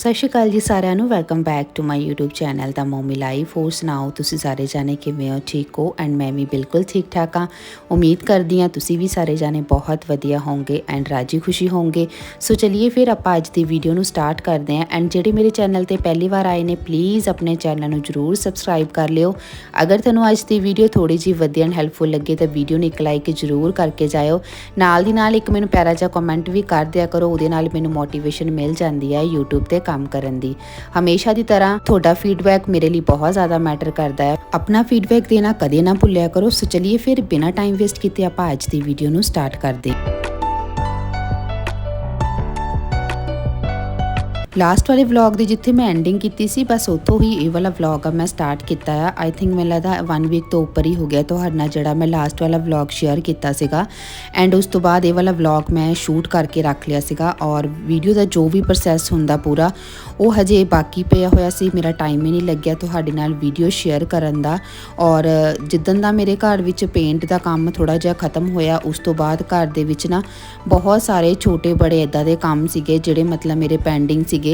ਸਤਿ ਸ਼੍ਰੀ ਅਕਾਲ ਜੀ ਸਾਰਿਆਂ ਨੂੰ welcome back to my YouTube channel the mommy life ਹੋਰ ਸੁਣਾਓ, ਤੁਸੀਂ ਸਾਰੇ ਜਾਣੇ ਕਿਵੇਂ ਹੋ? ਠੀਕ ਹੋ? ਐਂਡ ਮੈਂ ਵੀ ਬਿਲਕੁਲ ਠੀਕ ਠਾਕ ਹਾਂ। ਉਮੀਦ ਕਰਦੀ ਹਾਂ ਤੁਸੀਂ ਵੀ ਸਾਰੇ ਜਾਣੇ ਬਹੁਤ ਵਧੀਆ ਹੋਵੋਗੇ ਐਂਡ ਰਾਜੀ ਖੁਸ਼ੀ ਹੋਵੋਗੇ। ਸੋ ਚਲਿਏ ਫਿਰ ਆਪਾਂ ਅੱਜ ਦੀ ਵੀਡੀਓ ਨੂੰ ਸਟਾਰਟ ਕਰਦੇ ਹਾਂ। ਐਂਡ ਜਿਹੜੇ ਮੇਰੇ ਚੈਨਲ ਤੇ ਪਹਿਲੀ ਵਾਰ ਆਏ ਨੇ ਪਲੀਜ਼ ਆਪਣੇ ਚੈਨਲ ਨੂੰ ਜਰੂਰ ਸਬਸਕ੍ਰਾਈਬ ਕਰ ਲਿਓ। ਅਗਰ ਤੁਹਾਨੂੰ ਅੱਜ ਦੀ ਵੀਡੀਓ ਥੋੜੀ ਜਿਹੀ ਵਧੀਆ ਐਂਡ ਹੈਲਪਫੁਲ ਲੱਗੇ, ਤਾਂ ਵੀਡੀਓ ਨੂੰ ਇੱਕ ਲਾਈਕ ਜਰੂਰ ਕਰਕੇ ਜਾਇਓ। ਨਾਲ ਦੀ ਨਾਲ ਇੱਕ ਮੈਨੂੰ ਪਿਆਰਾ ਜਿਹਾ ਕਮੈਂਟ ਵੀ ਕਰ ਦਿਆ ਕਰੋ, ਉਹਦੇ ਨਾਲ ਮੈਨੂੰ ਮੋਟੀਵੇਸ਼ਨ ਮਿਲ ਜਾਂਦੀ ਹੈ YouTube ਤੇ। ਕੰਮ ਕਰਨ ਦੀ। ਹਮੇਸ਼ਾ ਦੀ ਤਰ੍ਹਾਂ ਤੁਹਾਡਾ ਫੀਡਬੈਕ ਮੇਰੇ ਲਈ ਬਹੁਤ ਜ਼ਿਆਦਾ ਮੈਟਰ ਕਰਦਾ ਹੈ। ਆਪਣਾ ਫੀਡਬੈਕ ਦੇਣਾ ਕਦੇ ਨਾ ਭੁੱਲਿਆ ਕਰੋ। ਸੋ ਚਲਿਏ ਫਿਰ ਬਿਨਾਂ ਟਾਈਮ ਵੇਸਟ ਕੀਤੇ ਆਪਾਂ ਅੱਜ ਦੀ ਵੀਡੀਓ ਨੂੰ ਸਟਾਰਟ ਕਰਦੇ ਹਾਂ। ਲਾਸਟ ਵਾਲੇ ਵਲੌਗ ਦੀ ਜਿੱਥੇ ਮੈਂ ਐਂਡਿੰਗ ਕੀਤੀ ਸੀ, ਬਸ ਉੱਥੋਂ ਹੀ ਇਹ ਵਾਲਾ ਵਲੌਗ ਆ ਮੈਂ ਸਟਾਰਟ ਕੀਤਾ ਆ। ਆਈ ਥਿੰਕ ਮੈਨੂੰ ਲੱਗਦਾ 1 ਵੀਕ ਤੋਂ ਉੱਪਰ ਹੀ ਹੋ ਗਿਆ ਤੁਹਾਡੇ ਨਾਲ ਜਿਹੜਾ ਮੈਂ ਲਾਸਟ ਵਾਲਾ ਵਲੌਗ ਸ਼ੇਅਰ ਕੀਤਾ ਸੀਗਾ। ਐਂਡ ਉਸ ਤੋਂ ਬਾਅਦ ਇਹ ਵਾਲਾ ਵਲੌਗ ਮੈਂ ਸ਼ੂਟ ਕਰਕੇ ਰੱਖ ਲਿਆ ਸੀਗਾ ਔਰ ਵੀਡੀਓ ਦਾ ਜੋ ਵੀ ਪ੍ਰੋਸੈਸ ਹੁੰਦਾ ਪੂਰਾ, ਉਹ ਹਜੇ ਬਾਕੀ ਪਿਆ ਹੋਇਆ ਸੀ। ਮੇਰਾ ਟਾਈਮ ਹੀ ਨਹੀਂ ਲੱਗਿਆ ਤੁਹਾਡੇ ਨਾਲ ਵੀਡੀਓ ਸ਼ੇਅਰ ਕਰਨ ਦਾ। ਔਰ ਜਿੱਦਨ ਦਾ ਮੇਰੇ ਘਰ ਵਿੱਚ ਪੇਂਟ ਦਾ ਕੰਮ ਥੋੜਾ ਜਿਹਾ ਖਤਮ ਹੋਇਆ, ਉਸ ਤੋਂ ਬਾਅਦ ਘਰ ਦੇ ਵਿੱਚ ਨਾ ਬਹੁਤ ਸਾਰੇ ਛੋਟੇ ਬੜੇ ਇਦਾਂ ਦੇ ਕੰਮ ਸੀਗੇ, ਜਿਹੜੇ ਮਤਲਬ ਮੇਰੇ ਪੈਂਡਿੰਗ ਸੀਗੇ।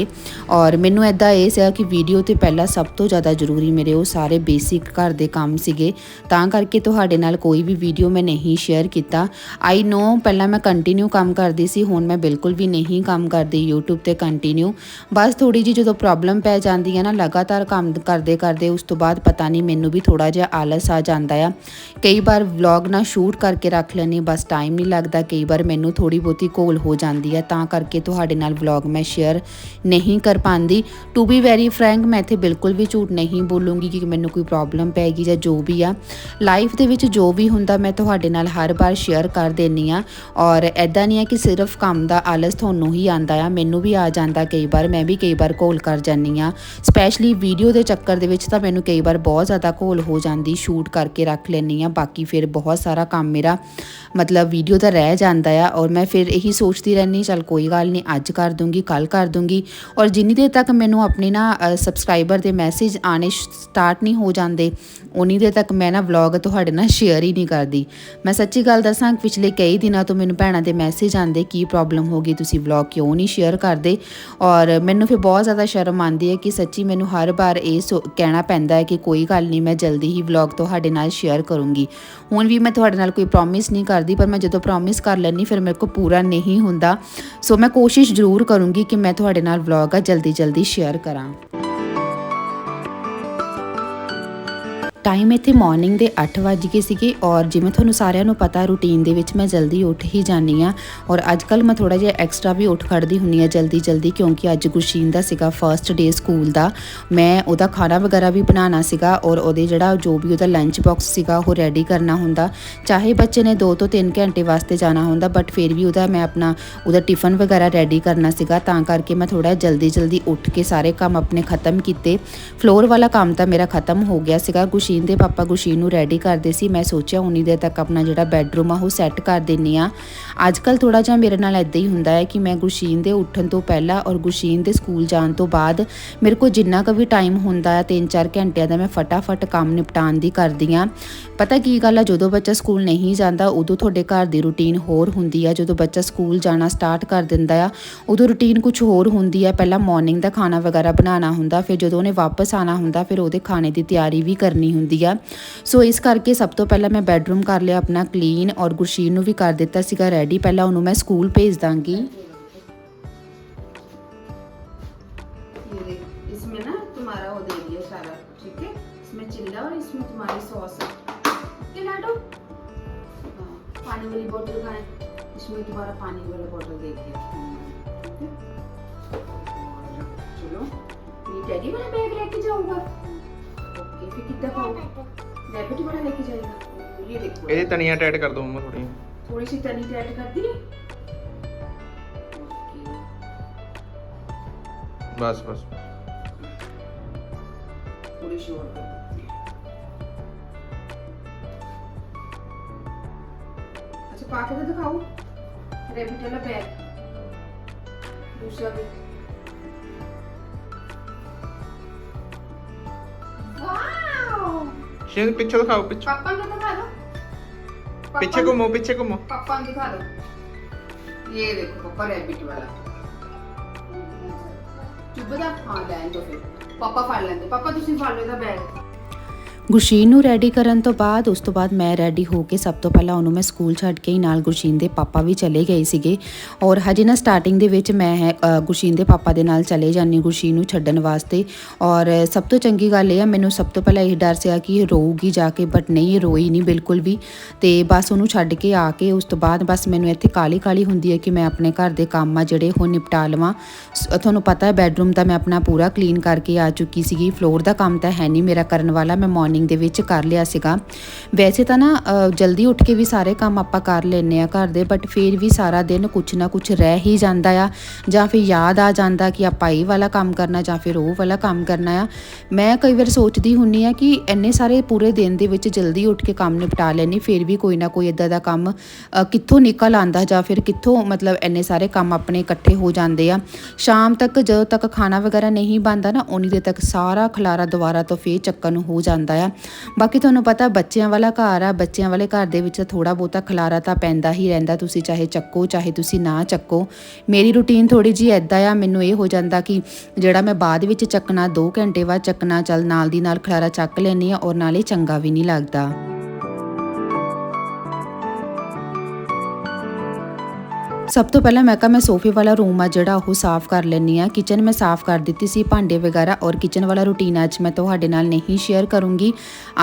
ਔਰ ਮੈਨੂੰ ਇਦਾਂ ਇਹ ਸੀਗਾ ਕਿ ਵੀਡੀਓ ਤੇ ਪਹਿਲਾਂ ਸਭ ਤੋਂ ਜ਼ਿਆਦਾ ਜ਼ਰੂਰੀ ਮੇਰੇ ਉਹ ਸਾਰੇ ਬੇਸਿਕ ਘਰ ਦੇ ਕੰਮ ਸੀਗੇ। ਤਾਂ ਕਰਕੇ ਤੁਹਾਡੇ ਨਾਲ ਕੋਈ ਵੀ ਵੀਡੀਓ ਮੈਂ ਨਹੀਂ ਸ਼ੇਅਰ ਕੀਤਾ। ਆਈ ਨੋ ਪਹਿਲਾਂ ਮੈਂ ਕੰਟੀਨਿਊ ਕੰਮ ਕਰਦੀ ਸੀ, ਹੁਣ ਮੈਂ ਬਿਲਕੁਲ ਵੀ ਨਹੀਂ ਕੰਮ ਕਰਦੀ YouTube ਤੇ ਕੰਟੀਨਿਊ ਬਸ ਥੋੜੀ ਜੀ ਜਦੋਂ ਪ੍ਰੋਬਲਮ ਪੈ ਜਾਂਦੀ ਹੈ ਨਾ, ਲਗਾਤਾਰ ਕੰਮ ਕਰਦੇ ਕਰਦੇ ਉਸ ਤੋਂ ਬਾਅਦ ਪਤਾ ਨਹੀਂ ਮੈਨੂੰ ਵੀ ਥੋੜਾ ਜਿਹਾ ਆਲਸ ਆ ਜਾਂਦਾ ਆ। ਕਈ ਵਾਰ ਵਲੌਗ ਨਾ ਸ਼ੂਟ ਕਰਕੇ ਰੱਖ ਲੈਣੀ ਬਸ ਟਾਈਮ ਨਹੀਂ ਲੱਗਦਾ। ਕਈ ਵਾਰ ਮੈਨੂੰ ਥੋੜੀ ਬਹੁਤੀ ਕੋਲ ਹੋ ਜਾਂਦੀ ਹੈ ਤਾਂ ਕਰਕੇ ਤੁਹਾਡੇ ਨਾਲ ਵਲੌਗ ਮੈਂ ਸ਼ੇਅਰ ਨਹੀਂ ਕਰ ਪਾਉਂਦੀ ਟੂ ਬੀ ਵੈਰੀ ਫਰੈਂਕ ਮੈਂ ਇੱਥੇ ਬਿਲਕੁਲ ਵੀ ਝੂਠ ਨਹੀਂ ਬੋਲੂੰਗੀ ਕਿ ਮੈਨੂੰ ਕੋਈ ਪ੍ਰੋਬਲਮ ਪੈ ਗਈ ਜਾਂ ਜੋ ਵੀ ਆ। ਲਾਈਫ ਦੇ ਵਿੱਚ ਜੋ ਵੀ ਹੁੰਦਾ, ਮੈਂ ਤੁਹਾਡੇ ਨਾਲ ਹਰ ਵਾਰ ਸ਼ੇਅਰ ਕਰ ਦੇਣੀ ਆ। ਔਰ ਐਦਾਂ ਨਹੀਂ ਆ ਕਿ ਸਿਰਫ ਕੰਮ ਦਾ ਆਲਸ ਤੁਹਾਨੂੰ ਹੀ ਆਂਦਾ ਆ, ਮੈਨੂੰ ਵੀ ਆ ਜਾਂਦਾ ਕਈ ਵਾਰ, ਮੈਂ ਵੀ ਕਈ ਵਾਰ ਕੋਲ ਕਰ ਜਾਂਦੀ ਆ। ਸਪੈਸ਼ਲੀ ਵੀਡੀਓ ਦੇ ਚੱਕਰ ਦੇ ਵਿੱਚ ਤਾਂ ਮੈਨੂੰ ਕਈ ਵਾਰ ਬਹੁਤ ਜ਼ਿਆਦਾ ਕੋਲ ਹੋ ਜਾਂਦੀ ਸ਼ੂਟ ਕਰਕੇ ਰੱਖ ਲੈਣੀ ਆ। ਬਾਕੀ ਫਿਰ ਬਹੁਤ ਸਾਰਾ ਕੰਮ ਮੇਰਾ ਮਤਲਬ ਵੀਡੀਓ ਦਾ ਰਹਿ ਜਾਂਦਾ ਆ। ਔਰ ਮੈਂ ਫਿਰ ਇਹੀ ਸੋਚਦੀ ਰਹਿੰਦੀ, ਚਲ ਕੋਈ ਗੱਲ ਨਹੀਂ, ਅੱਜ ਕਰ ਦੂੰਗੀ ਕੱਲ ਕਰ ਦੂੰਗੀ। ਔਰ ਜਿੰਨੀ ਦੇਰ ਤੱਕ ਮੈਨੂੰ ਆਪਣੇ ਨਾ ਸਬਸਕ੍ਰਾਈਬਰ ਦੇ ਮੈਸੇਜ ਆਣੇ ਸਟਾਰਟ ਨਹੀਂ ਹੋ ਜਾਂਦੇ ਉਨੀ ਦੇਰ ਤੱਕ ਮੈਂ ਨਾ ਵਲੌਗ ਤੁਹਾਡੇ ਨਾਲ ਸ਼ੇਅਰ ਹੀ ਨਹੀਂ ਕਰਦੀ। ਮੈਂ ਸੱਚੀ ਗੱਲ ਦੱਸਾਂ, ਪਿਛਲੇ ਕਈ ਦਿਨਾਂ ਤੋਂ ਮੈਨੂੰ ਭੈਣਾਂ ਦੇ ਮੈਸੇਜ ਆਉਂਦੇ, ਕੀ ਪ੍ਰੋਬਲਮ ਹੋ ਗਈ, ਤੁਸੀਂ ਵਲੌਗ ਕਿਉਂ ਨਹੀਂ ਸ਼ੇਅਰ ਕਰਦੇ? ਔਰ ਮੈਨੂੰ ਫਿਰ ਬਹੁਤ ਜ਼ਿਆਦਾ ਸ਼ਰਮ ਆਉਂਦੀ ਹੈ ਕਿ ਸੱਚੀ ਮੈਨੂੰ ਹਰ ਵਾਰ ਇਹ ਸੋ- ਕਹਿਣਾ ਪੈਂਦਾ ਹੈ ਕਿ ਕੋਈ ਗੱਲ ਨਹੀਂ, ਮੈਂ ਜਲਦੀ ਹੀ ਵਲੌਗ ਤੁਹਾਡੇ ਨਾਲ ਸ਼ੇਅਰ ਕਰੂੰਗੀ। ਹੁਣ ਵੀ ਮੈਂ ਤੁਹਾਡੇ ਨਾਲ ਕੋਈ ਪ੍ਰੋਮਿਸ ਨਹੀਂ ਕਰਦੀ, ਪਰ ਮੈਂ ਜਦੋਂ ਪ੍ਰੋਮਿਸ ਕਰ ਲੈਣੀ ਫਿਰ ਮੇਰੇ ਕੋਲ ਪੂਰਾ ਨਹੀਂ ਹੁੰਦਾ। ਸੋ ਮੈਂ ਕੋਸ਼ਿਸ਼ ਜ਼ਰੂਰ ਕਰੂੰਗੀ ਕਿ ਮੈਂ ਤੁਹਾਡੇ ਨਾਲ ਵਲੌਗ ਆ ਜਲਦੀ ਜਲਦੀ ਸ਼ੇਅਰ ਕਰਾਂ। ਟਾਈਮ ਇੱਥੇ ਮਾਰਨਿੰਗ ਦੇ 8 ਵਜ ਗਏ ਸੀਗੇ ਔਰ ਜਿਵੇਂ ਤੁਹਾਨੂੰ ਸਾਰਿਆਂ ਨੂੰ ਪਤਾ ਰੂਟੀਨ ਦੇ ਵਿੱਚ ਮੈਂ ਜਲਦੀ ਉੱਠ ਹੀ ਜਾਂਦੀ ਆ ਔਰ ਅੱਜ ਕੱਲ ਮੈਂ ਥੋੜਾ ਜਿਹਾ ਐਕਸਟਰਾ ਵੀ ਉੱਠ ਖੜਦੀ ਹੁੰਨੀ ਆ ਜਲਦੀ ਜਲਦੀ ਕਿਉਂਕਿ ਅੱਜ ਗੁਸ਼ੀਨ ਦਾ ਸੀਗਾ ਫਰਸਟ ਡੇ ਸਕੂਲ ਦਾ। ਮੈਂ ਉਹਦਾ ਖਾਣਾ ਵਗੈਰਾ ਵੀ ਬਣਾਉਣਾ ਸੀਗਾ ਔਰ ਉਹਦੇ ਜਿਹੜਾ ਜੋ ਵੀ ਉਹਦਾ ਲੰਚ ਬਾਕਸ ਸੀਗਾ ਉਹ ਰੈਡੀ ਕਰਨਾ ਹੁੰਦਾ। ਚਾਹੇ ਬੱਚੇ ਨੇ 2 ਤੋਂ 3 ਘੰਟੇ ਵਾਸਤੇ ਜਾਣਾ ਹੁੰਦਾ ਬਟ ਫਿਰ ਵੀ ਉਹਦਾ ਮੈਂ ਆਪਣਾ ਉਹਦਾ ਟਿਫਨ ਵਗੈਰਾ ਰੈਡੀ ਕਰਨਾ ਸੀਗਾ ਤਾਂ ਕਰਕੇ ਮੈਂ ਥੋੜਾ ਜਲਦੀ ਜਲਦੀ ਉੱਠ ਕੇ ਸਾਰੇ ਕੰਮ ਆਪਣੇ ਖਤਮ ਕੀਤੇ। ਫਲੋਰ ਵਾਲਾ ਕੰਮ ਤਾਂ ਮੇਰਾ ਖਤਮ ਹੋ ਗਿਆ ਸੀਗਾ ਗੁਸ਼ੀਨ ਦੇ ਪਾਪਾ ਗੁਸ਼ੀਨ ਨੂੰ ਰੈਡੀ ਕਰਦੇ ਸੀ। ਮੈਂ ਸੋਚਿਆ ਉਨੀ ਦੇਰ ਤੱਕ ਆਪਣਾ ਜਿਹੜਾ ਬੈੱਡਰੂਮ ਆ, ਉਹ ਸੈੱਟ ਕਰ ਦਿੰਨੀ ਆ। ਅੱਜ ਕੱਲ ਥੋੜਾ ਜਿਹਾ ਮੇਰੇ ਨਾਲ ਇਦਾਂ ਹੀ ਹੁੰਦਾ ਹੈ ਕਿ ਮੈਂ ਗੁਸ਼ੀਨ ਦੇ ਉੱਠਣ ਤੋਂ ਪਹਿਲਾਂ ਔਰ ਗੁਸ਼ੀਨ ਦੇ ਸਕੂਲ ਜਾਣ ਤੋਂ ਬਾਅਦ ਮੇਰੇ ਕੋਲ ਜਿੰਨਾ ਕੁ ਵੀ ਟਾਈਮ ਹੁੰਦਾ ਆ 3-4 ਘੰਟਿਆਂ ਦਾ ਮੈਂ ਫਟਾਫਟ ਕੰਮ ਨਿਪਟਾਉਣ ਦੀ ਕਰਦੀ ਆ ਪਤਾ ਕੀ ਗੱਲ ਆ, ਜਦੋਂ ਬੱਚਾ ਸਕੂਲ ਨਹੀਂ ਜਾਂਦਾ, ਉਦੋਂ ਤੁਹਾਡੇ ਘਰ ਦੀ ਰੁਟੀਨ ਹੋਰ ਹੁੰਦੀ ਆ। ਜਦੋਂ ਬੱਚਾ ਸਕੂਲ ਜਾਣਾ ਸਟਾਰਟ ਕਰ ਦਿੰਦਾ ਆ, ਉਦੋਂ ਰੁਟੀਨ ਕੁਝ ਹੋਰ ਹੁੰਦੀ ਆ। ਪਹਿਲਾਂ ਮਾਰਨਿੰਗ ਦਾ ਖਾਣਾ ਵਗੈਰਾ ਬਣਾਉਣਾ ਹੁੰਦਾ, ਫਿਰ ਜਦੋਂ ਉਹਨੇ ਵਾਪਸ ਆਣਾ ਹੁੰਦਾ, ਫਿਰ ਉਹਦੇ ਖਾਣੇ ਦੀ ਤਿਆਰੀ ਵੀ ਕਰਨੀ ਹੁੰਦੀ ਆ ਸੋ ਇਸ ਕਰਕੇ ਸਭ ਤੋਂ ਪਹਿਲਾਂ ਮੈਂ ਬੈੱਡਰੂਮ ਕਰ ਲਿਆ ਆਪਣਾ ਕਲੀਨ ਔਰ ਗੁਰਸ਼ੀਨ ਨੂੰ ਵੀ ਕਰ ਦਿੱਤਾ ਸੀਗਾ ਰੈਡੀ ਪਹਿਲਾਂ ਉਹਨੂੰ ਮੈਂ ਸਕੂਲ ਭੇਜ ਦਾਂਗੀ ये देख इसमें ना तुम्हारा वो दे दिया सारा ठीक है इसमें चिल्ला और इसमें तुम्हारी सॉस है ठीक है लाडो हाँ, पानी वाली बोतल का है इसमें तुम्हारा पानी वाला बोतल दे दिया ठीक है? और चलो ये टैडी वाला बैग लेके जाऊंगा ओके फिर कितना पाऊंगा डेबिट वाला लेके जाएगा ये देखो ਇਹਦੀ ਤਣੀਆਂ ਟਾਈਟ ਕਰ ਦੋ ਮੰਮਾ ਥੋੜੀ थोड़ी सी तनी टाइट कर दी ओके ਬਸ ਬਸ थोड़ी सी और कर देते हैं अच्छा पाके तो दिखाओ रैबिट वाला बैग दूसरा भी ਸ਼ੇਰ ਪਿੱਛੇ ਦਿਖਾਓ ਪਿੱਛੇ पापा को दिखा दो पापा ਪਿੱਛੇ को- ਘੁੰਮੋ ਪਿੱਛੇ ਘੁੰਮੋ पापा को दिखा दो ये देखो पापा रैबिट वाला ਯੂਬ ਦਾ ਹਾਂ ਲੈਣ ਦੋ ਫਿਰ ਪਾਪਾ ਫੜ ਲੈਂਦੇ ਪਾਪਾ ਤੁਸੀਂ ਫੜ ਲਓ ਇਹਦਾ ਬੈਗ ਗੁਰਸ਼ੀਨ ਨੂੰ ਰੈਡੀ ਕਰਨ ਤੋਂ ਬਾਅਦ ਉਸ ਤੋਂ ਬਾਅਦ ਮੈਂ ਰੈਡੀ ਹੋ ਕੇ ਸਭ ਤੋਂ ਪਹਿਲਾਂ ਉਹਨੂੰ ਮੈਂ ਸਕੂਲ ਛੱਡ ਕੇ ਹੀ ਨਾਲ ਗੁਰਸ਼ੀਨ ਦੇ ਪਾਪਾ ਵੀ ਚਲੇ ਗਏ ਸੀਗੇ। ਔਰ ਹਜੇ ਨਾ ਸਟਾਰਟਿੰਗ ਦੇ ਵਿੱਚ ਮੈਂ ਹੈ, ਗੁਰਸ਼ੀਨ ਦੇ ਪਾਪਾ ਦੇ ਨਾਲ ਚਲੇ ਜਾਂਦੀ ਗੁਰਸ਼ੀਨ ਨੂੰ ਛੱਡਣ ਵਾਸਤੇ। ਔਰ ਸਭ ਤੋਂ ਚੰਗੀ ਗੱਲ ਇਹ ਆ ਮੈਨੂੰ ਸਭ ਤੋਂ ਪਹਿਲਾਂ ਇਹ ਡਰ ਸੀਗਾ ਕਿ ਇਹ ਰੋਊਗੀ ਜਾ ਕੇ ਬਟ ਨਹੀਂ ਇਹ ਰੋਈ ਨਹੀਂ ਬਿਲਕੁਲ ਵੀ। ਤੇ ਬਸ ਉਹਨੂੰ ਛੱਡ ਕੇ ਆ ਕੇ ਉਸ ਤੋਂ ਬਾਅਦ ਬਸ ਮੈਨੂੰ ਇੱਥੇ ਕਾਲੀ ਕਾਲੀ ਹੁੰਦੀ ਹੈ ਕਿ ਮੈਂ ਆਪਣੇ ਘਰ ਦੇ ਕੰਮ ਆ ਜਿਹੜੇ ਉਹ ਨਿਪਟਾ ਲਵਾਂ। ਸ- ਤੁਹਾਨੂੰ ਪਤਾ ਹੈ ਬੈੱਡਰੂਮ ਤਾਂ ਮੈਂ ਆਪਣਾ ਪੂਰਾ ਕਲੀਨ ਕਰਕੇ ਆ ਚੁੱਕੀ ਸੀਗੀ। ਫਲੋਰ ਦਾ ਕੰਮ ਤਾਂ ਹੈ ਨਹੀਂ ਮੇਰਾ ਕਰਨ ਵਾਲਾ ਮੈਂ ਮਾਰਨਿੰਗ ਦੇ ਵਿੱਚ ਕਰ ਲਿਆ ਸੀਗਾ। ਵੈਸੇ ਤਾਂ ਨਾ ਜਲਦੀ ਉੱਠ ਕੇ ਵੀ ਸਾਰੇ ਕੰਮ ਆਪਾਂ ਕਰ ਲੈਨੇ ਆ ਘਰ ਦੇ ਬਟ ਫਿਰ ਵੀ ਸਾਰਾ ਦਿਨ ਕੁਛ ਨਾ ਕੁਛ ਰਹਿ ਹੀ ਜਾਂਦਾ ਆ। ਜਾਂ ਫਿਰ ਯਾਦ ਆ ਜਾਂਦਾ ਕਿ ਆਪਾਂ ਇਹ ਵਾਲਾ ਕੰਮ ਕਰਨਾ ਜਾਂ ਫਿਰ ਉਹ ਵਾਲਾ ਕੰਮ ਕਰਨਾ ਆ। ਮੈਂ ਕਈ ਵਾਰ ਸੋਚਦੀ ਹੁੰਨੀ ਆ ਕਿ ਇੰਨੇ ਸਾਰੇ ਪੂਰੇ ਦਿਨ ਦੇ ਵਿੱਚ ਜਲਦੀ ਉੱਠ ਕੇ ਕੰਮ ਨਿਪਟਾ ਲੈਣੀ ਫਿਰ ਵੀ ਕੋਈ ਨਾ ਕੋਈ ਇਦਾਂ ਦਾ ਕੰਮ ਕਿੱਥੋਂ ਨਿਕਲ ਆਂਦਾ ਜਾਂ ਫਿਰ ਕਿੱਥੋਂ ਮਤਲਬ ਇੰਨੇ ਸਾਰੇ ਕੰਮ ਆਪਣੇ ਇਕੱਠੇ ਹੋ ਜਾਂਦੇ ਆ। ਸ਼ਾਮ ਤੱਕ ਜਦੋਂ ਤੱਕ ਖਾਣਾ ਵਗੈਰਾ ਨਹੀਂ ਬਣਦਾ ਨਾ, ਉਨੀ ਦੇ ਤੱਕ ਸਾਰਾ ਖਲਾਰਾ ਦੁਬਾਰਾ ਤੋਂ ਫੇਰ ਚੱਕਣ ਨੂੰ ਹੋ ਜਾਂਦਾ ਆ। ਬਾਕੀ ਤੁਹਾਨੂੰ ਪਤਾ ਬੱਚਿਆਂ ਵਾਲਾ ਘਰ ਆ, ਬੱਚਿਆਂ ਵਾਲੇ ਘਰ ਦੇ ਵਿੱਚ ਥੋੜਾ ਬਹੁਤਾ ਖਲਾਰਾ ਤਾਂ ਪੈਂਦਾ ਹੀ ਰਹਿੰਦਾ, ਤੁਸੀਂ ਚਾਹੇ ਚੱਕੋ, ਚਾਹੇ ਤੁਸੀਂ ਨਾ ਚੱਕੋ। ਮੇਰੀ ਰੁਟੀਨ ਥੋੜੀ ਜੀ ਐਦਾਂ ਆ, ਮੈਨੂੰ ਇਹ ਹੋ ਜਾਂਦਾ ਕਿ ਜਿਹੜਾ ਮੈਂ ਬਾਅਦ ਵਿੱਚ ਚੱਕਣਾ 2 ਘੰਟੇ ਬਾਅਦ ਚੱਕਣਾ, ਚੱਲ ਨਾਲ ਦੀ ਨਾਲ ਖਲਾਰਾ ਚੱਕ ਲੈਣੀ ਆ ਔਰ ਨਾਲੇ ਚੰਗਾ ਵੀ ਨਹੀਂ ਲੱਗਦਾ। ਸਭ ਤੋਂ ਪਹਿਲਾਂ ਮੈਂ ਕਹਾ ਮੈਂ ਸੋਫੇ ਵਾਲਾ ਰੂਮ ਆ ਜਿਹੜਾ ਉਹ ਸਾਫ਼ ਕਰ ਲੈਣੀ ਆ ਕਿਚਨ ਮੈਂ ਸਾਫ਼ ਕਰ ਦਿੱਤੀ ਸੀ, ਭਾਂਡੇ ਵਗੈਰਾ ਔਰ ਕਿਚਨ ਵਾਲਾ ਰੂਟੀਨ ਅੱਜ ਮੈਂ ਤੁਹਾਡੇ ਨਾਲ ਨਹੀਂ ਸ਼ੇਅਰ ਕਰੂੰਗੀ।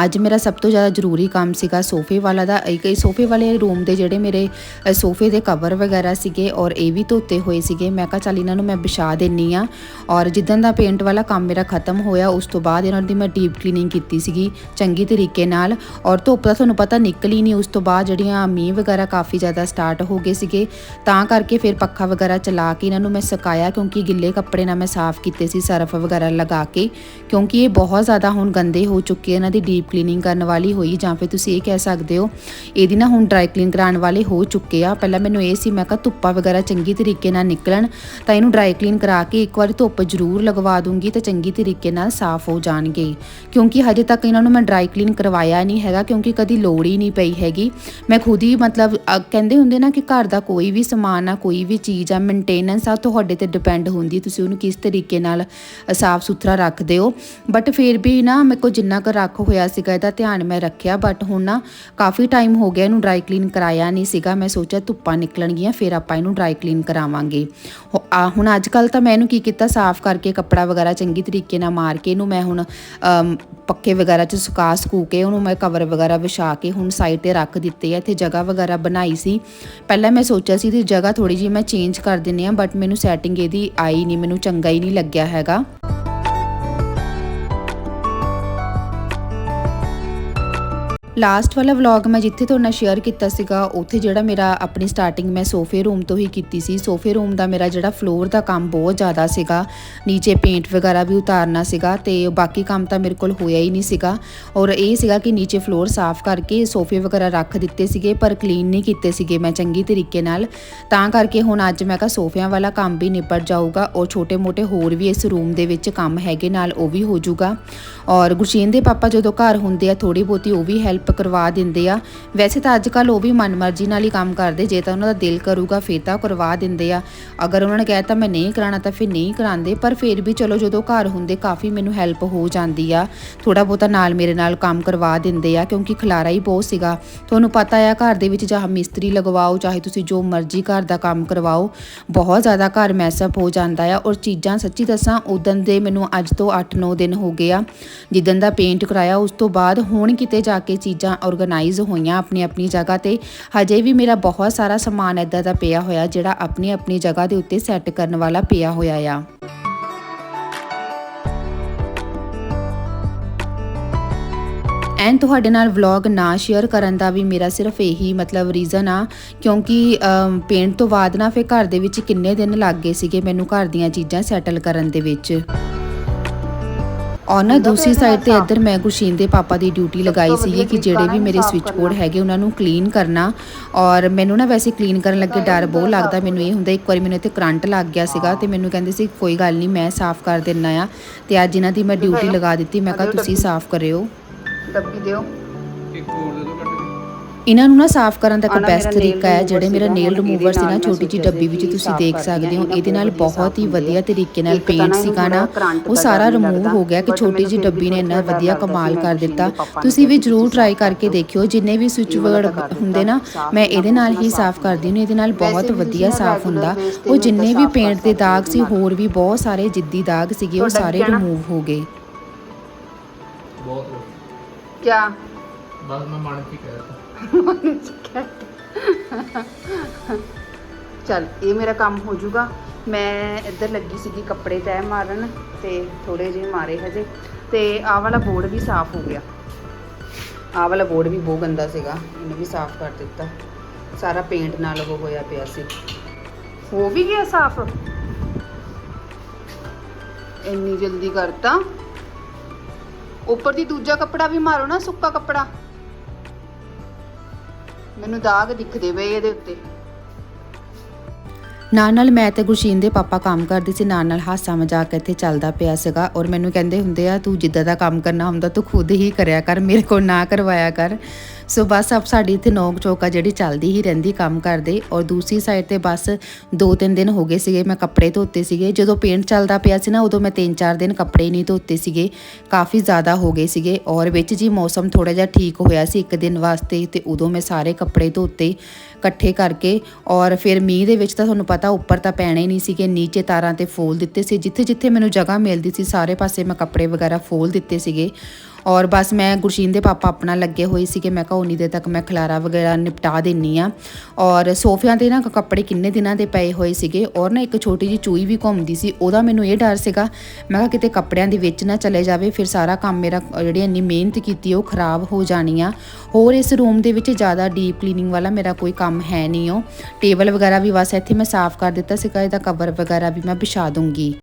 ਅੱਜ ਮੇਰਾ ਸਭ ਤੋਂ ਜ਼ਿਆਦਾ ਜ਼ਰੂਰੀ ਕੰਮ ਸੀਗਾ ਸੋਫੇ ਵਾਲਾ ਦਾ, ਇੱਕ ਸੋਫੇ ਵਾਲੇ ਰੂਮ ਦੇ ਜਿਹੜੇ ਮੇਰੇ ਸੋਫੇ ਦੇ ਕਵਰ ਵਗੈਰਾ ਸੀਗੇ ਔਰ ਇਹ ਵੀ ਧੋਤੇ ਹੋਏ ਸੀਗੇ। ਮੈਂ ਕਹਾ ਚੱਲ ਇਹਨਾਂ ਨੂੰ ਮੈਂ ਵਿਛਾ ਦਿੰਨੀ ਆ ਔਰ ਜਿੱਦਣ ਦਾ ਪੇਂਟ ਵਾਲਾ ਕੰਮ ਮੇਰਾ ਖਤਮ ਹੋਇਆ, ਉਸ ਤੋਂ ਬਾਅਦ ਇਹਨਾਂ ਦੀ ਮੈਂ ਡੀਪ ਕਲੀਨਿੰਗ ਕੀਤੀ ਸੀਗੀ ਚੰਗੀ ਤਰੀਕੇ ਨਾਲ ਔਰ ਧੁੱਪ ਦਾ ਤੁਹਾਨੂੰ ਪਤਾ ਨਿਕਲੀ ਨਹੀਂ, ਉਸ ਤੋਂ ਬਾਅਦ ਜਿਹੜੀਆਂ ਮੀਂਹ ਵਗੈਰਾ ਕਾਫੀ ਜ਼ਿਆਦਾ ਸਟਾਰਟ ਹੋ ਗਏ ਸੀਗੇ। ਤਾਂ ਤਾਂ ਕਰਕੇ ਫਿਰ ਪੱਖਾ ਵਗੈਰਾ ਚਲਾ ਕੇ ਇਹਨਾਂ ਨੂੰ ਮੈਂ ਸੁਕਾਇਆ ਕਿਉਂਕਿ ਗਿੱਲੇ ਕੱਪੜੇ ਨਾਲ ਮੈਂ ਸਾਫ਼ ਕੀਤੇ ਸੀ, ਸਰਫ ਵਗੈਰਾ ਲਗਾ ਕੇ। ਕਿਉਂਕਿ ਇਹ ਬਹੁਤ ਜ਼ਿਆਦਾ ਹੁਣ ਗੰਦੇ ਹੋ ਚੁੱਕੇ ਇਹਨਾਂ ਦੀ ਡੀਪ ਕਲੀਨਿੰਗ ਕਰਨ ਵਾਲੀ ਹੋਈ, ਜਾਂ ਫਿਰ ਤੁਸੀਂ ਇਹ ਕਹਿ ਸਕਦੇ ਹੋ, ਇਹਦੀ ਨਾ ਹੁਣ ਡਰਾਈ ਕਲੀਨ ਕਰਾਉਣ ਵਾਲੇ ਹੋ ਚੁੱਕੇ ਆ। ਪਹਿਲਾਂ ਮੈਨੂੰ ਇਹ ਸੀ, ਮੈਂ ਕਿਹਾ ਧੁੱਪਾ ਵਗੈਰਾ ਚੰਗੀ ਤਰੀਕੇ ਨਾਲ ਨਿਕਲਣ, ਤਾਂ ਇਹਨੂੰ ਡਰਾਈ ਕਲੀਨ ਕਰਾ ਕੇ ਇੱਕ ਵਾਰ ਧੁੱਪ ਜ਼ਰੂਰ ਲਗਵਾ ਦੂੰਗੀ ਤੇ ਚੰਗੀ ਤਰੀਕੇ ਨਾਲ ਸਾਫ਼ ਹੋ ਜਾਣਗੇ। ਕਿਉਂਕਿ ਹਜੇ ਤੱਕ ਇਹਨਾਂ ਨੂੰ ਮੈਂ ਡਰਾਈ ਕਲੀਨ ਕਰਵਾਇਆ ਨਹੀਂ ਹੈਗਾ, ਕਿਉਂਕਿ ਕਦੀ ਲੋੜ ਹੀ ਨਹੀਂ ਪਈ ਹੈਗੀ। ਮੈਂ ਖੁਦ ਹੀ ਮਤਲਬ ਕਹਿੰਦੇ ਹੁੰਦੇ ਨਾ ਕਿ ਘਰ ਦਾ ਕੋਈ ਵੀ ਸਮਾਨ ਆ, ਕੋਈ ਵੀ ਚੀਜ਼ ਆ ਮੇਨਟੇਨੈਂਸ ਆ ਤੁਹਾਡੇ ਤੇ ਡਿਪੈਂਡ ਹੁੰਦੀ ਤੁਸੀਂ ਉਹਨੂੰ ਕਿਸ ਤਰੀਕੇ ਨਾਲ ਸਾਫ਼ ਸੁਥਰਾ ਰੱਖਦੇ ਹੋ। ਬਟ ਫਿਰ ਵੀ ਨਾ, ਮੇਰੇ ਕੋਲ ਜਿੰਨਾ ਕੁ ਰੱਖ ਹੋਇਆ ਸੀਗਾ, ਇਹਦਾ ਧਿਆਨ ਮੈਂ ਰੱਖਿਆ। ਬਟ ਹੁਣ ਨਾ, ਕਾਫੀ ਟਾਈਮ ਹੋ ਗਿਆ, ਇਹਨੂੰ ਡਰਾਈ ਕਲੀਨ ਕਰਾਇਆ ਨਹੀਂ ਸੀਗਾ। ਮੈਂ ਸੋਚਿਆ ਧੁੱਪਾਂ ਨਿਕਲਣਗੀਆਂ, ਫਿਰ ਆਪਾਂ ਇਹਨੂੰ ਡਰਾਈ ਕਲੀਨ ਕਰਾਵਾਂਗੇ। ਆ, ਹੁਣ ਅੱਜ ਕੱਲ ਤਾਂ ਮੈਂ ਇਹਨੂੰ ਕੀ ਕੀਤਾ, ਸਾਫ਼ ਕਰਕੇ ਕੱਪੜਾ ਵਗੈਰਾ ਚੰਗੀ ਤਰੀਕੇ ਨਾਲ ਮਾਰ ਕੇ ਇਹਨੂੰ ਮੈਂ ਹੁਣ ਪੱਕੇ ਵਗੈਰਾ ਚ ਸੁਕਾ ਸਕੂ ਕੇ ਉਹਨੂੰ ਮੈਂ ਕਵਰ ਵਗੈਰਾ ਵਿਛਾ ਕੇ ਹੁਣ ਸਾਈਡ ਤੇ ਰੱਖ ਦਿੱਤੇ ਆ, ਇੱਥੇ ਜਗ੍ਹਾ ਵਗੈਰਾ ਬਣਾਈ ਸੀ। ਪਹਿਲਾਂ ਮੈਂ ਸੋਚਿਆ ਸੀ ਕਿ ਜਗ੍ਹਾ ਥੋੜੀ ਜਿਹੀ ਮੈਂ ਚੇਂਜ ਕਰ ਦਿੰਨੀ ਆ ਬਟ ਮੈਨੂੰ ਸੈਟਿੰਗ ਇਹਦੀ ਆਈ ਨਹੀਂ, ਮੈਨੂੰ ਚੰਗਾ ਹੀ ਨਹੀਂ ਲੱਗਿਆ ਹੈਗਾ। ਲਾਸਟ ਵਾਲਾ ਵਲੌਗ ਮੈਂ ਜਿੱਥੇ ਤੁਹਾਡੇ ਨਾਲ ਸ਼ੇਅਰ ਕੀਤਾ ਸੀਗਾ, ਉੱਥੇ ਜਿਹੜਾ ਮੇਰਾ ਆਪਣੀ ਸਟਾਰਟਿੰਗ ਮੈਂ ਸੋਫੇ ਰੂਮ ਤੋਂ ਹੀ ਕੀਤੀ ਸੀ। ਸੋਫੇ ਰੂਮ ਦਾ ਮੇਰਾ ਜਿਹੜਾ ਫਲੋਰ ਦਾ ਕੰਮ ਬਹੁਤ ਜ਼ਿਆਦਾ ਸੀਗਾ। ਨੀਚੇ ਪੇਂਟ ਵਗੈਰਾ ਵੀ ਉਤਾਰਨਾ ਸੀਗਾ ਤੇ ਬਾਕੀ ਕੰਮ ਤਾਂ ਮੇਰੇ ਕੋਲ ਹੋਇਆ ਹੀ ਨਹੀਂ ਸੀਗਾ। ਔਰ ਇਹ ਸੀਗਾ ਕਿ ਨੀਚੇ ਫਲੋਰ ਸਾਫ਼ ਕਰਕੇ ਸੋਫੇ ਵਗੈਰਾ ਰੱਖ ਦਿੱਤੇ ਸੀਗੇ, ਪਰ ਕਲੀਨ ਨਹੀਂ ਕੀਤੇ ਸੀਗੇ ਮੈਂ ਚੰਗੀ ਤਰੀਕੇ ਨਾਲ। ਤਾਂ ਕਰਕੇ ਹੁਣ ਅੱਜ ਮੈਂ ਕਿਹਾ ਸੋਫਿਆਂ ਵਾਲਾ ਕੰਮ ਵੀ ਨਿਪਟ ਜਾਊਗਾ, ਔਰ ਛੋਟੇ-ਮੋਟੇ ਹੋਰ ਵੀ ਇਸ ਰੂਮ ਦੇ ਵਿੱਚ ਕੰਮ ਹੈਗੇ ਨਾਲ ਉਹ ਵੀ ਹੋ ਜਾਊਗਾ। ਔਰ ਗੁਰਸ਼ੀਨ ਦੇ ਪਾਪਾ ਜਦੋਂ ਘਰ ਹੁੰਦੇ ਆ ਥੋੜੀ ਬਹੁਤੀ ਉਹ ਵੀ ਹੈਲਪ ਕਰਵਾ ਦਿੰਦੇ ਆ। ਵੈਸੇ ਤਾਂ ਅੱਜ ਕੱਲ ਉਹ ਵੀ ਮਨਮਰਜ਼ੀ ਨਾਲ ਹੀ ਕੰਮ ਕਰਦੇ। ਜੇ ਤਾਂ ਉਹਨਾਂ ਦਾ ਦਿਲ ਕਰੂਗਾ, ਫਿਰ ਤਾਂ ਕਰਵਾ ਦਿੰਦੇ ਆ। ਅਗਰ ਉਹਨਾਂ ਨੇ ਕਹਿਤਾ, ਮੈਂ ਨਹੀਂ ਕਰਾਣਾ ਤਾਂ ਫਿਰ ਨਹੀਂ ਕਰਾਉਂਦੇ। ਪਰ ਫਿਰ ਵੀ ਚਲੋ, ਜਦੋਂ ਘਰ ਹੁੰਦੇ, ਕਾਫੀ ਮੈਨੂੰ ਹੈਲਪ ਹੋ ਜਾਂਦੀ ਆ। ਥੋੜਾ ਬਹੁਤਾ ਨਾਲ ਮੇਰੇ ਨਾਲ ਕੰਮ ਕਰਵਾ ਦਿੰਦੇ ਆ, ਕਿਉਂਕਿ ਖਲਾਰਾ ਹੀ ਬਹੁਤ ਸੀਗਾ। ਤੁਹਾਨੂੰ ਪਤਾ ਆ, ਘਰ ਦੇ ਵਿੱਚ ਚਾਹੇ ਮਿਸਤਰੀ ਲਗਵਾਓ, ਚਾਹੇ ਤੁਸੀਂ ਜੋ ਮਰਜ਼ੀ ਘਰ ਦਾ ਕੰਮ ਕਰਵਾਓ, ਬਹੁਤ ਜ਼ਿਆਦਾ ਘਰ ਮੈਸਅਪ ਹੋ ਜਾਂਦਾ ਆ। ਔਰ ਚੀਜ਼ਾਂ, ਸੱਚੀ ਦੱਸਾਂ ਉਦੋਂ ਦੇ ਮੈਨੂੰ ਅੱਜ ਤੋਂ 8-9 ਦਿਨ ਹੋ ਗਏ ਆ। ਜਿੱਦਣ ਦਾ ਪੇਂਟ ਕਰਾਇਆ, ਉਸ ਤੋਂ ਬਾਅਦ ਹੁਣ ਕਿਤੇ ਜਾ ਕੇ ਚੀਜ਼ ਆਰਗੇਨਾਈਜ਼ ਹੋਈਆਂ ਆਪਣੀ ਆਪਣੀ ਜਗ੍ਹਾ ਤੇ। ਹਜੇ ਵੀ ਮੇਰਾ ਬਹੁਤ ਸਾਰਾ ਸਮਾਨ ਇਦਾਂ ਦਾ ਪਿਆ ਹੋਇਆ ਜਿਹੜਾ ਆਪਣੀ ਆਪਣੀ ਜਗ੍ਹਾ ਦੇ ਉੱਤੇ ਸੈੱਟ ਕਰਨ ਵਾਲਾ ਪਿਆ ਹੋਇਆ ਆ। ਐਂਡ ਤੁਹਾਡੇ ਨਾਲ ਵਲੌਗ ਨਾ ਸ਼ੇਅਰ ਕਰਨ ਦਾ ਵੀ ਮੇਰਾ ਸਿਰਫ ਇਹੀ ਮਤਲਬ ਰੀਜ਼ਨ ਆ, ਕਿਉਂਕਿ ਪੇਂਟ ਤੋਂ ਬਾਅਦ ਨਾ ਫਿਰ ਘਰ ਦੇ ਵਿੱਚ ਕਿੰਨੇ ਦਿਨ ਲੱਗ ਗਏ ਸੀਗੇ ਮੈਨੂੰ ਘਰ ਦੀਆਂ ਚੀਜ਼ਾਂ ਸੈਟਲ ਕਰਨ ਦੇ ਵਿੱਚ। ਔਰ ਨਾ ਦੂਸਰੀ ਸਾਈਡ ਤੇ ਇੱਧਰ ਮੈਂ ਗੁਰਸ਼ੀਨ ਦੇ ਪਾਪਾ ਦੀ ਡਿਊਟੀ ਲਗਾਈ ਸੀ ਕਿ ਜਿਹੜੇ ਵੀ ਮੇਰੇ ਸਵਿਚ ਬੋਰਡ ਹੈਗੇ ਉਹਨਾਂ ਨੂੰ ਕਲੀਨ ਕਰਨਾ। ਔਰ ਮੈਨੂੰ ਨਾ ਵੈਸੇ ਕਲੀਨ ਕਰਨ ਲੱਗੇ ਡਰ ਬਹੁਤ ਲੱਗਦਾ। ਮੈਨੂੰ ਇਹ ਹੁੰਦਾ ਇੱਕ ਵਾਰੀ ਮੈਨੂੰ ਇੱਥੇ ਕਰੰਟ ਲੱਗ ਗਿਆ ਸੀਗਾ ਤੇ ਮੈਨੂੰ ਕਹਿੰਦੇ ਸੀ ਕੋਈ ਗੱਲ ਨਹੀਂ ਮੈਂ ਸਾਫ਼ ਕਰ ਦਿੰਨਾ ਆ। ਤੇ ਅੱਜ ਇਹਨਾਂ ਦੀ ਮੈਂ ਡਿਊਟੀ ਲਗਾ ਦਿੱਤੀ। ਮੈਂ ਕਿਹਾ ਤੁਸੀਂ ਸਾਫ਼ ਕਰਿਓ। ਡੱਬੀ ਦਿਓ। ਇੱਕ ਹੋਰ ਦੇ ਦੋ ਕੱਟ ਕੇ ਇਹਨਾਂ ਨੂੰ ਨਾ ਸਾਫ਼ ਕਰਨ ਦਾ ਇੱਕ ਬੈਸਟ ਤਰੀਕਾ ਹੈ ਜਿਹੜੇ ਮੇਰਾ ਨੇਲ ਰਿਮੂਵਰ ਸੀ ਨਾ ਛੋਟੀ ਮੈਂ ਡੱਬੀ ਵਿੱਚ ਤੁਸੀਂ ਦੇਖ ਸਕਦੇ ਹੋ ਇਹਦੇ ਨਾਲ ਬਹੁਤ ਹੀ ਵਧੀਆ ਤਰੀਕੇ ਨਾਲ ਪੇਂਟ ਸੀਗਾ ਨਾ ਉਹ ਸਾਰਾ ਰਿਮੂਵ ਹੋ ਗਿਆ ਕਿ ਛੋਟੀ ਫਿਰ ਡੱਬੀ ਨੇ ਇੰਨਾ ਵਧੀਆ ਕਮਾਲ ਕਰ ਦਿੱਤਾ। ਤੁਸੀਂ ਵੀ ਜ਼ਰੂਰ ਟਰਾਈ ਕਰਕੇ ਕਰ ਦੇਖਿਓ ਜਿੰਨੇ ਵੀ ਸਵਿਚ ਵਰਡ ਹੁੰਦੇ ਨਾ ਮੈਂ ਇਹਦੇ ਨਾਲ ਹੀ ਸਾਫ਼ ਕਰਦੀ ਹਾਂ ਇਹਦੇ ਨਾਲ ਬਹੁਤ ਵਧੀਆ ਸਾਫ਼ ਹੁੰਦਾ। ਉਹ ਜਿੰਨੇ ਵੀ ਪੇਂਟ ਦੇ ਦਾਗ ਸੀ। ਹੋਰ ਵੀ ਬਹੁਤ ਸਾਰੇ ਜਿੱਦੀ ਦਾਗ ਸੀਗੇ ਉਹ ਸਾਰੇ ਕੀ? ਰਿਮੂਵ ਹੋ ਗਏ। ਬਹੁਤ ਕਿਆ ਬਸ ਮੈਂ ਮਨ ਕੀ ਕਹਿ ਚੱਲ, ਇਹ ਮੇਰਾ ਕੰਮ ਹੋ ਜਾਊਗਾ। ਮੈਂ ਇੱਧਰ ਲੱਗੀ ਸੀਗੀ ਕੱਪੜੇ ਤੈਅ ਮਾਰਨ ਤੇ ਥੋੜੇ ਜਿਹੇ ਮਾਰੇ ਹਜੇ। ਤੇ ਆਹ ਵਾਲਾ ਬੋਰਡ ਵੀ ਸਾਫ਼ ਹੋ ਗਿਆ। ਆਹ ਵਾਲਾ ਬੋਰਡ ਵੀ ਬਹੁਤ ਗੰਦਾ ਸੀਗਾ, ਇਹਨੂੰ ਵੀ ਸਾਫ਼ ਕਰ ਦਿੱਤਾ। ਸਾਰਾ ਪੇਂਟ ਨਾਲ ਉਹ ਹੋਇਆ ਪਿਆ ਸੀ। ਹੋ ਵੀ ਗਿਆ ਸਾਫ਼? ਇੰਨੀ ਜਲਦੀ ਕਰਤਾ। ਉੱਪਰ ਦੀ ਦੂਜਾ ਕੱਪੜਾ ਵੀ ਮਾਰੋ ਨਾ, ਸੁੱਕਾ ਕੱਪੜਾ। ਮੈਨੂੰ ਦਾਗ ਦਿਖਦੇ ਪਏ ਇਹਦੇ ਉੱਤੇ। ਨਾਲ ਨਾਲ ਮੈਂ ਤੇ ਗੁਰਸ਼ੀਨ ਦੇ ਪਾਪਾ ਕੰਮ ਕਰਦੇ ਸੀ, ਨਾਲ ਨਾਲ ਹਾਸਾ ਮਜ਼ਾਕ ਇੱਥੇ ਚੱਲਦਾ ਪਿਆ ਸੀਗਾ ਔਰ ਮੈਨੂੰ ਕਹਿੰਦੇ ਹੁੰਦੇ ਆ, ਤੂੰ ਜਿੱਦਾਂ ਦਾ ਕੰਮ ਕਰਨਾ ਹੁੰਦਾ, ਤੂੰ ਖੁਦ ਹੀ ਕਰਿਆ ਕਰ, ਮੇਰੇ ਕੋਲ ਨਾ ਕਰਵਾਇਆ ਕਰ। ਸੋ ਬਸ ਅਬ ਸਾਡੀ ਇੱਥੇ ਨੋਕ ਚੋਕਾ ਜਿਹੜੀ ਚੱਲਦੀ ਹੀ ਰਹਿੰਦੀ ਕੰਮ ਕਰਦੇ ਔਰ ਦੂਸਰੀ ਸਾਈਡ ਤੇ ਬਸ 2-3 ਦਿਨ ਹੋ ਗਏ ਸੀਗੇ ਮੈਂ ਕੱਪੜੇ ਧੋਤੇ ਸੀਗੇ। ਜਦੋਂ ਪੇਂਟ ਚੱਲਦਾ ਪਿਆ ਸੀ ਨਾ, ਉਦੋਂ ਮੈਂ 3-4 ਦਿਨ ਕੱਪੜੇ ਨਹੀਂ ਧੋਤੇ ਸੀਗੇ। ਕਾਫੀ ਜ਼ਿਆਦਾ ਹੋ ਗਏ ਸੀਗੇ ਔਰ ਵਿੱਚ ਜੀ ਮੌਸਮ ਥੋੜਾ ਜਿਹਾ ਠੀਕ ਹੋਇਆ ਸੀ ਇੱਕ ਦਿਨ ਵਾਸਤੇ ਤੇ ਉਦੋਂ ਮੈਂ ਸਾਰੇ ਕੱਪੜੇ ਧੋਤੇ ਇਕੱਠੇ ਕਰਕੇ ਔਰ ਫਿਰ ਮੀਂਹ ਦੇ ਵਿੱਚ ਤਾਂ ਤੁਹਾਨੂੰ ਪਤਾ ਉੱਪਰ ਤਾਂ ਪੈਣੇ ਹੀ ਨਹੀਂ ਸੀਗੇ, ਨੀਚੇ ਤਾਰਾਂ ਤੇ ਫੋਲ ਦਿੱਤੇ ਸੀ। ਜਿੱਥੇ ਜਿੱਥੇ ਮੈਨੂੰ ਜਗ੍ਹਾ ਮਿਲਦੀ ਸੀ, ਸਾਰੇ ਪਾਸੇ ਮੈਂ ਕੱਪੜੇ ਵਗੈਰਾ ਫੋਲ ਦਿੱਤੇ ਸੀਗੇ। ਔਰ ਬਸ ਮੈਂ ਗੁਰਸ਼ੀਨ ਦੇ ਪਾਪਾ ਆਪਣਾ ਲੱਗੇ ਹੋਏ ਸੀਗੇ। ਮੈਂ ਕਿਹਾ ਉਨੀ ਦੇਰ ਤੱਕ ਮੈਂ ਖਲਾਰਾ ਵਗੈਰਾ ਨਿਪਟਾ ਦਿੰਨੀ ਆ। ਔਰ ਸੋਫਿਆਂ ਤੇ ਨਾ ਕੱਪੜੇ ਕਿੰਨੇ ਦਿਨਾਂ ਦੇ ਪਏ ਹੋਏ ਸੀਗੇ। ਔਰ ਨਾ ਇੱਕ ਛੋਟੀ ਜੀ ਚੂਈ ਵੀ ਘੁੰਮਦੀ ਸੀ। ਉਹਦਾ ਮੈਨੂੰ ਇਹ ਡਰ ਸੀਗਾ। ਮੈਂ ਕਿਹਾ ਕਿਤੇ ਕੱਪੜਿਆਂ ਦੇ ਵਿੱਚ ਨਾ ਚਲੇ ਜਾਵੇ। ਫਿਰ ਸਾਰਾ ਕੰਮ ਮੇਰਾ ਜਿਹੜੀ ਇੰਨੀ ਮਿਹਨਤ ਕੀਤੀ ਉਹ ਖਰਾਬ ਹੋ ਜਾਣੀ ਆ। ਹੋਰ ਇਸ ਰੂਮ ਦੇ ਵਿੱਚ ਜ਼ਿਆਦਾ ਡੀਪ ਕਲੀਨਿੰਗ ਵਾਲਾ ਮੇਰਾ ਕੋਈ ਕੰਮ ਹੈ ਨਹੀਂ ਉਹ ਟੇਬਲ ਵਗੈਰਾ ਵੀ ਬਸ ਇੱਥੇ ਮੈਂ ਸਾਫ਼ ਕਰ ਦਿੱਤਾ ਸੀਗਾ। ਇਹਦਾ ਕਵਰ ਵਗੈਰਾ ਵੀ ਮੈਂ ਵਿਛਾ ਦੂੰਗੀ।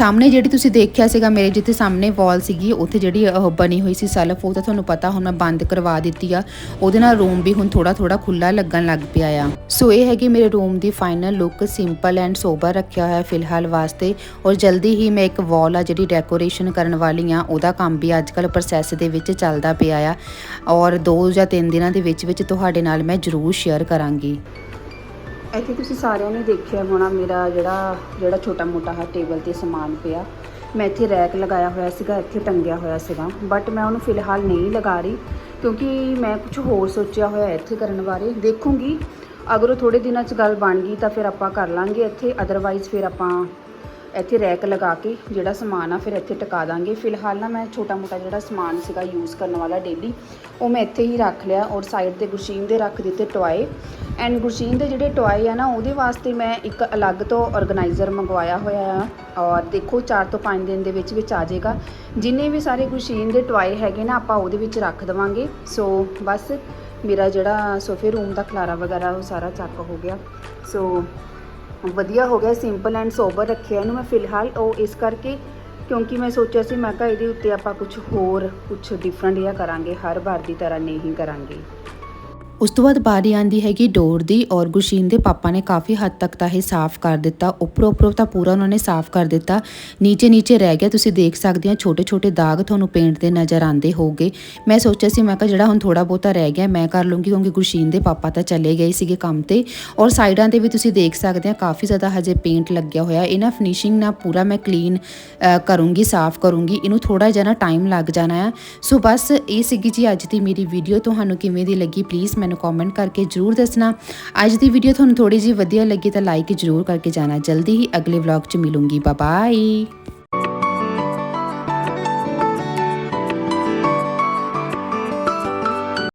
ਸਾਹਮਣੇ ਜਿਹੜੀ ਤੁਸੀਂ ਦੇਖਿਆ ਸੀਗਾ ਮੇਰੇ ਜਿੱਥੇ ਸਾਹਮਣੇ ਵਾਲ ਸੀਗੀ, ਉੱਥੇ ਜਿਹੜੀ ਬਣੀ ਹੋਈ ਸੀ ਸੈਲਫ ਉਹ ਤਾਂ ਤੁਹਾਨੂੰ ਪਤਾ ਹੁਣ ਮੈਂ ਬੰਦ ਕਰਵਾ ਦਿੱਤੀ ਆ। ਉਹਦੇ ਨਾਲ ਰੂਮ ਵੀ ਹੁਣ ਥੋੜਾ ਥੋੜਾ ਖੁੱਲਾ ਲੱਗਣ ਲੱਗ ਪਿਆ ਆ। ਸੋ ਇਹ ਹੈਗੀ ਮੇਰੇ room the final look simple and sober ਰੱਖਿਆ ਹੋਇਆ ਫਿਲਹਾਲ ਵਾਸਤੇ। ਔਰ ਜਲਦੀ ਹੀ ਮੈਂ ਇੱਕ ਵਾਲ ਆ ਜਿਹੜੀ ਡੈਕੋਰੇਸ਼ਨ ਕਰਨ ਵਾਲੀ ਆ, ਉਹਦਾ ਕੰਮ ਵੀ ਅੱਜ ਕੱਲ ਪ੍ਰੋਸੈਸ ਦੇ ਵਿੱਚ ਚੱਲਦਾ ਪਿਆ ਆ। ਔਰ 2 ਜਾਂ 3 ਦਿਨਾਂ ਦੇ ਵਿੱਚ ਵਿੱਚ ਤੁਹਾਡੇ ਨਾਲ ਮੈਂ ਜ਼ਰੂਰ ਸ਼ੇਅਰ ਕਰਾਂਗੀ। ਇੱਥੇ ਤੁਸੀਂ ਸਾਰਿਆਂ ਨੇ ਦੇਖਿਆ ਹੋਣਾ ਮੇਰਾ ਜਿਹੜਾ ਜਿਹੜਾ ਛੋਟਾ ਮੋਟਾ ਹੈ ਟੇਬਲ ਤੇ ਸਮਾਨ ਪਿਆ। ਮੈਂ ਇੱਥੇ ਰੈਕ ਲਗਾਇਆ ਹੋਇਆ ਸੀਗਾ, ਇੱਥੇ ਟੰਗਿਆ ਹੋਇਆ ਸੀਗਾ। ਬਟ ਮੈਂ ਉਹਨੂੰ ਫਿਲਹਾਲ ਨਹੀਂ ਲਗਾ ਰਹੀ, ਕਿਉਂਕਿ ਮੈਂ ਕੁਝ ਹੋਰ ਸੋਚਿਆ ਹੋਇਆ ਇੱਥੇ ਕਰਨ ਬਾਰੇ। ਦੇਖੂੰਗੀ, ਅਗਰ ਉਹ ਥੋੜੇ ਦਿਨਾਂ 'ਚ ਗੱਲ ਬਣ ਗਈ ਤਾਂ ਫਿਰ ਆਪਾਂ ਕਰ ਲਾਂਗੇ ਇੱਥੇ। ਅਦਰਵਾਈਜ਼ ਫਿਰ ਆਪਾਂ ਇੱਥੇ ਰੈਕ ਲਗਾ ਕੇ ਜਿਹੜਾ ਸਮਾਨ ਆ ਫਿਰ ਇੱਥੇ ਟਿਕਾ ਦਾਂਗੇ। ਫਿਲਹਾਲ ਨਾ ਮੈਂ ਛੋਟਾ ਮੋਟਾ ਜਿਹੜਾ ਸਮਾਨ ਸੀਗਾ ਯੂਜ਼ ਕਰਨ ਵਾਲਾ ਡੇਲੀ ਉਹ ਮੈਂ ਇੱਥੇ ਹੀ ਰੱਖ ਲਿਆ ਔਰ ਸਾਈਡ ਤੇ ਗੁਸ਼ੀਨ ਦੇ ਰੱਖ ਦਿੱਤੇ ਟੋਏ। ਐਂਡ ਗੁਰਸ਼ੀਨ ਦੇ ਜਿਹੜੇ ਟੋਏ ਆ ਨਾ, ਉਹਦੇ ਵਾਸਤੇ ਮੈਂ ਇੱਕ ਅਲੱਗ ਤੋਂ ਆਰਗੇਨਾਈਜ਼ਰ ਮੰਗਵਾਇਆ ਹੋਇਆ ਆ। ਔਰ ਦੇਖੋ 4 ਤੋਂ 5 ਦਿਨ ਦੇ ਵਿੱਚ ਵਿੱਚ ਆ ਜਾਏਗਾ। ਜਿੰਨੇ ਵੀ ਸਾਰੇ ਗੁਰਸ਼ੀਨ ਦੇ ਟੋਏ ਹੈਗੇ ਨਾ, ਆਪਾਂ ਉਹਦੇ ਵਿੱਚ ਰੱਖ ਦੇਵਾਂਗੇ। ਸੋ ਬਸ ਮੇਰਾ ਜਿਹੜਾ ਸੋਫੇ ਰੂਮ ਦਾ ਖਲਾਰਾ ਵਗੈਰਾ, ਉਹ ਸਾਰਾ ਚੱਕ ਹੋ ਗਿਆ। ਸੋ ਵਧੀਆ ਹੋ ਗਿਆ ਸਿੰਪਲ ਐਂਡ ਸੋਬਰ ਰੱਖਿਆ ਇਹਨੂੰ ਮੈਂ ਫਿਲਹਾਲ। ਉਹ ਇਸ ਕਰਕੇ, ਕਿਉਂਕਿ ਮੈਂ ਸੋਚਿਆ ਸੀ, ਮੈਂ ਕਿਹਾ ਇਹਦੇ ਉੱਤੇ ਆਪਾਂ ਕੁਝ ਹੋਰ ਕੁਝ ਡਿਫਰੈਂਟ ਜਿਹਾ ਕਰਾਂਗੇ। ਹਰ ਵਾਰ ਦੀ ਤਰ੍ਹਾਂ ਨਹੀਂ ਕਰਾਂਗੇ। ਉਸ ਤੋਂ ਬਾਅਦ ਬਾਰੀ ਆਂਦੀ ਹੈਗੀ ਡੋਰ ਦੀ ਔਰ ਗੁਰਸ਼ੀਨ ਦੇ ਪਾਪਾ ਨੇ ਕਾਫੀ ਹੱਦ ਤੱਕ ਤਾਂ ਇਹ ਸਾਫ਼ ਕਰ ਦਿੱਤਾ, ਉੱਪਰੋਂ ਉੱਪਰੋਂ ਤਾਂ ਪੂਰਾ ਉਹਨਾਂ ਨੇ ਸਾਫ਼ ਕਰ ਦਿੱਤਾ। ਨੀਚੇ ਨੀਚੇ ਰਹਿ ਗਿਆ, ਤੁਸੀਂ ਦੇਖ ਸਕਦੇ ਹੋ ਛੋਟੇ ਛੋਟੇ ਦਾਗ ਤੁਹਾਨੂੰ ਪੇਂਟ ਦੇ ਨਜ਼ਰ ਆਉਂਦੇ ਹੋਗੇ ਮੈਂ ਸੋਚਿਆ ਸੀ, ਮੈਂ ਕਿਹਾ ਜਿਹੜਾ ਹੁਣ ਥੋੜਾ ਬਹੁਤਾ ਰਹਿ ਗਿਆ, ਮੈਂ ਕਰ ਲੂੰਗੀ ਕਿਉਂਕਿ ਗੁਰਸ਼ੀਨ ਦੇ ਪਾਪਾ ਤਾਂ ਚਲੇ ਗਏ ਸੀਗੇ ਕੰਮ ਤੇ। ਔਰ ਸਾਈਡਾਂ ਤੇ ਵੀ ਤੁਸੀਂ ਦੇਖ ਸਕਦੇ ਆ ਕਾਫੀ ਜ਼ਿਆਦਾ ਹਜੇ ਪੇਂਟ ਲੱਗਿਆ ਹੋਇਆ। ਇਹਨਾਂ ਫਿਨਿਸ਼ਿੰਗ ਨਾਲ ਪੂਰਾ ਮੈਂ ਕਲੀਨ ਕਰੂੰਗੀ, ਸਾਫ਼ ਕਰੂੰਗੀ। ਇਹਨੂੰ ਥੋੜਾ ਜਿਹਾ ਨਾ ਟਾਈਮ ਲੱਗ ਜਾਣਾ ਆ। ਸੋ ਬਸ, ਇਹ ਸੀਗੀ ਜੀ ਅੱਜ ਦੀ ਮੇਰੀ ਵੀਡੀਓ ਤੁਹਾਨੂੰ ਕਿਵੇਂ ਦੀ ਲੱਗੀ ਪਲੀਜ਼ ਮੈਨੂੰ ਕਮੈਂਟ ਕਰਕੇ ਜਰੂਰ ਦੱਸਣਾ। ਅੱਜ ਦੀ ਵੀਡੀਓ ਤੁਹਾਨੂੰ ਥੋੜੀ ਜਿਹੀ ਵਧੀਆ ਲੱਗੀ ਤਾਂ ਲਾਈਕ ਜ਼ਰੂਰ ਕਰਕੇ ਜਾਣਾ। ਜਲਦੀ ਹੀ ਅਗਲੇ ਵਲੌਗ 'ਚ ਮਿਲੂੰਗੀ। Bye bye